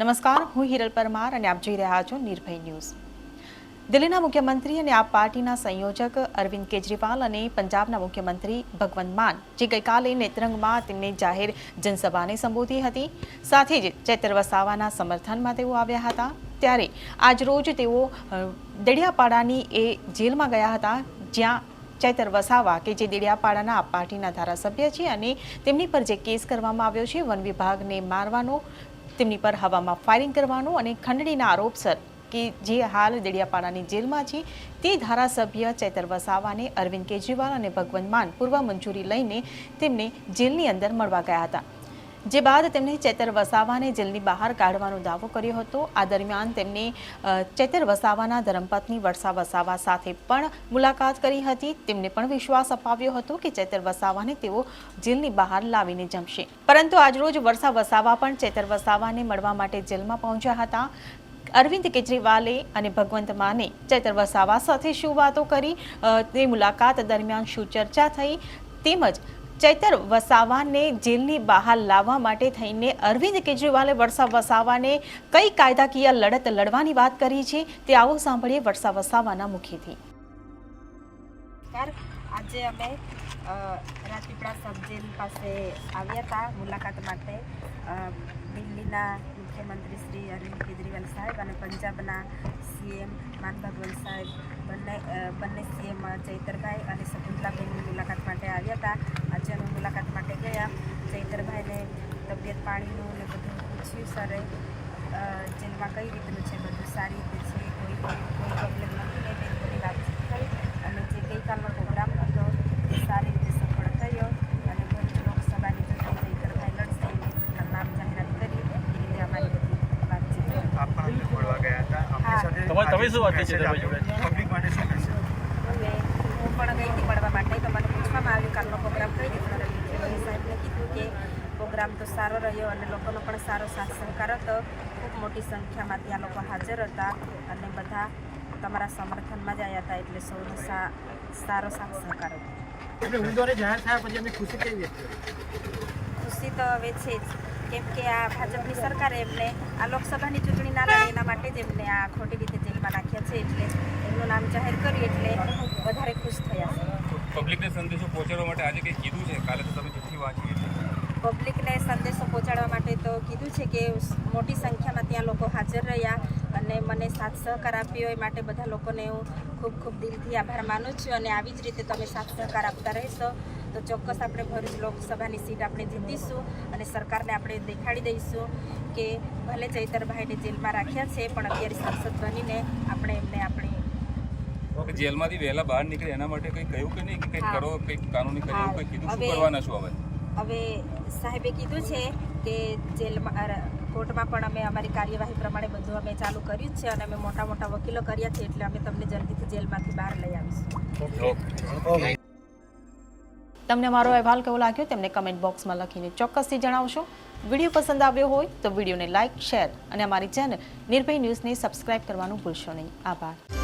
નમસ્કાર, હું હિરલ પરમાર અને આપ જોઈ રહ્યા છો નિર્ભય ન્યૂઝ. દિલ્હીના મુખ્યમંત્રી અને આપ પાર્ટીના સંયોજક અરવિંદ કેજરીવાલ અને પંજાબના મુખ્યમંત્રી ભગવંત માન, જે ગઈકાલે નેત્રંગમાં તેમની જાહેર જનસભાને સંબોધી હતી. સાથે જ ચૈતર વસાવાના સમર્થનમાં તેઓ આવ્યા હતા. ત્યારે આજરોજ તેઓ દડિયાપાડાની એ જેલમાં ગયા હતા, જ્યાં ચૈતર વસાવા કે જે દેડિયાપાડાના આપ પાર્ટીના ધારાસભ્ય છે અને તેમની પર જે કેસ કરવામાં આવ્યો છે, વન વિભાગને મારવાનો તેમની પર હવામાં ફાયરિંગ કરવાનો અને ખંડણીના આરોપસર કે જે હાલ દેડિયાપાડાની જેલમાં છે, તે ધારાસભ્ય ચૈતર વસાવાને અરવિંદ કેજરીવાલ અને ભગવંત માન પૂર્વ મંજૂરી લઈને તેમને જેલની અંદર મળવા ગયા હતા. જે બાદ તેમણે ચેતર વસાવાને જેલની બહાર કાઢવાનો દાવો કર્યો હતો. આ દરમિયાન તેમણે ચેતર વસાવાના ધર્મપત્ની વર્ષા વસાવા સાથે પણ મુલાકાત કરી હતી. તેમને પણ વિશ્વાસ અપાવ્યો હતો કે ચેતર વસાવાને તેઓ જેલની બહાર લાવીને જમશે. પરંતુ આજરોજ વર્ષા વસાવા પણ ચેતર વસાવાને મળવા માટે જેલમાં પહોંચ્યા હતા. અરવિંદ કેજરીવાલે અને ભગવંત માને ચેતર વસાવા સાથે શું વાતો કરી? તે મુલાકાત દરમિયાન શું ચર્ચા થઈ? તેમજ ચૈતર વસાવાને જેલની બહાર લાવવા માટે થઈને અરવિંદ કેજરીવાલે વર્ષા વસાવાને કઈ કાયદાકીય લડત લડવાની વાત કરી છે તે આવો સાંભળીએ વર્ષા વસાવાના મુખેથી. આજે અમે રાજપીપળા સબ જેલ પાસે આવ્યા હતા મુલાકાત માટે. દિલ્હીના મુખ્યમંત્રી શ્રી અરવિંદ કેજરીવાલ સાહેબ અને પંજાબના સીએમ માન ભગવંત સાહેબ. બંને બંને સીએમ ચૈતરભાઈ અને શકુંતલાબેનની મુલાકાત માટે આવ્યા હતા. આજે મુલાકાત માટે ગયા. ચૈતરભાઈને તબિયત પાણીનું ને બધું પૂછ્યું સરે. જેલમાં કઈ રીતનું છે બધું? સારી રીતે છે? કોઈ કોઈ પ્રોબ્લેમ નથી ને તેની બધી વાતચીત થઈ. અને જે ગઈકાલનો પ્રોગ્રામ હતો એ સારી રીતે સફળ થયો. અને ભરૂચ લોકસભાની ચૂંટણી ચૈતરભાઈ લડશે. નામ જાહેરાત કરી. એ રીતે અમારી બધી વાતચીત. તમે શું વાત છે message તમારી આપ્યો. પબ્લિક માટે શું કહેશો અને હું પણ ગઈ હતી મળવા માટે તો મને પૂછવામાં આવ્યું કાલનો પ્રોગ્રામ કઈ રીતનો રહ્યો એટલે સાહેબને કીધું કે પ્રોગ્રામ તો સારો રહ્યો અને લોકોનો પણ સારો સાથ સહકાર હતો. ખૂબ મોટી સંખ્યામાં ત્યાં લોકો હાજર હતા અને બધા તમારા સમર્થનમાં જ આવ્યા હતા એટલે સૌનો સા સારો સાથ સહકાર હતો. ઉમેદવારે જાહેર થયા પછી એમની ખુશી કેવી વ્યક્ત ખુશી તો હવે છે જ. કેમ કે આ ભાજપની સરકારે એમને આ લોકસભાની ચૂંટણી ના લડે એના માટે જ એમને આ ખોટી રીતે જેલમાં નાખ્યા છે એટલે એમનું નામ જાહેર કર્યું એટલે વધારે ખુશ થયા છે. પબ્લિકને સંદેશો પહોંચાડવા માટે આજે કંઈ કીધું છે? કાલે તો તમે ચિઠ્ઠી વાંચી હતી પબ્લિકને સંદેશો પહોંચાડવા માટે તો કીધું છે કે મોટી સંખ્યામાં ત્યાં લોકો હાજર રહ્યા અને મને સાથ સહકાર આપ્યો. એ માટે બધા લોકોને હું ખૂબ ખૂબ દિલથી આભાર માનું છું અને આવી જ રીતે તમે સાથ સહકાર આપતા રહેશો. તો ચોક્કસ આપણે ભરૂચ લોકસભાની સીટ આપણે જીતીશું અને સરકારને આપણે દેખાડી દઈશું કે ભલે ચૈતરભાઈને જેલમાં રાખ્યા છે પણ અત્યારે સાંસદ બનીને આપણે એમને આપણે જેલમાંથી વહેલા બહાર નીકળે એના માટે કંઈ કહ્યું કે નહીં? કે કંઈક કરો કંઈક કાનૂની કરે કંઈક કીધું? શું કરવાના છો હવે? હવે સાહેબે કીધું છે કે જેલમાં કોર્ટમાં પણ અમે અમારી કાર્યવાહી પ્રમાણે બધું અમે ચાલુ કર્યું જ છે અને અમે મોટા મોટા વકીલો કર્યા છે એટલે અમે તમને જલ્દીથી જેલમાંથી બહાર લઈ આવીશું. તમને મારો અહેવાલ કેવો લાગ્યો તેમને કમેન્ટ બોક્સમાં લખીને ચોક્કસથી જણાવશો. વીડિયો પસંદ આવ્યો હોય તો વિડીયોને લાઇક શેર અને અમારી ચેનલ નિર્ભય ન્યૂઝને સબસ્ક્રાઇબ કરવાનું ભૂલશો નહીં. આભાર.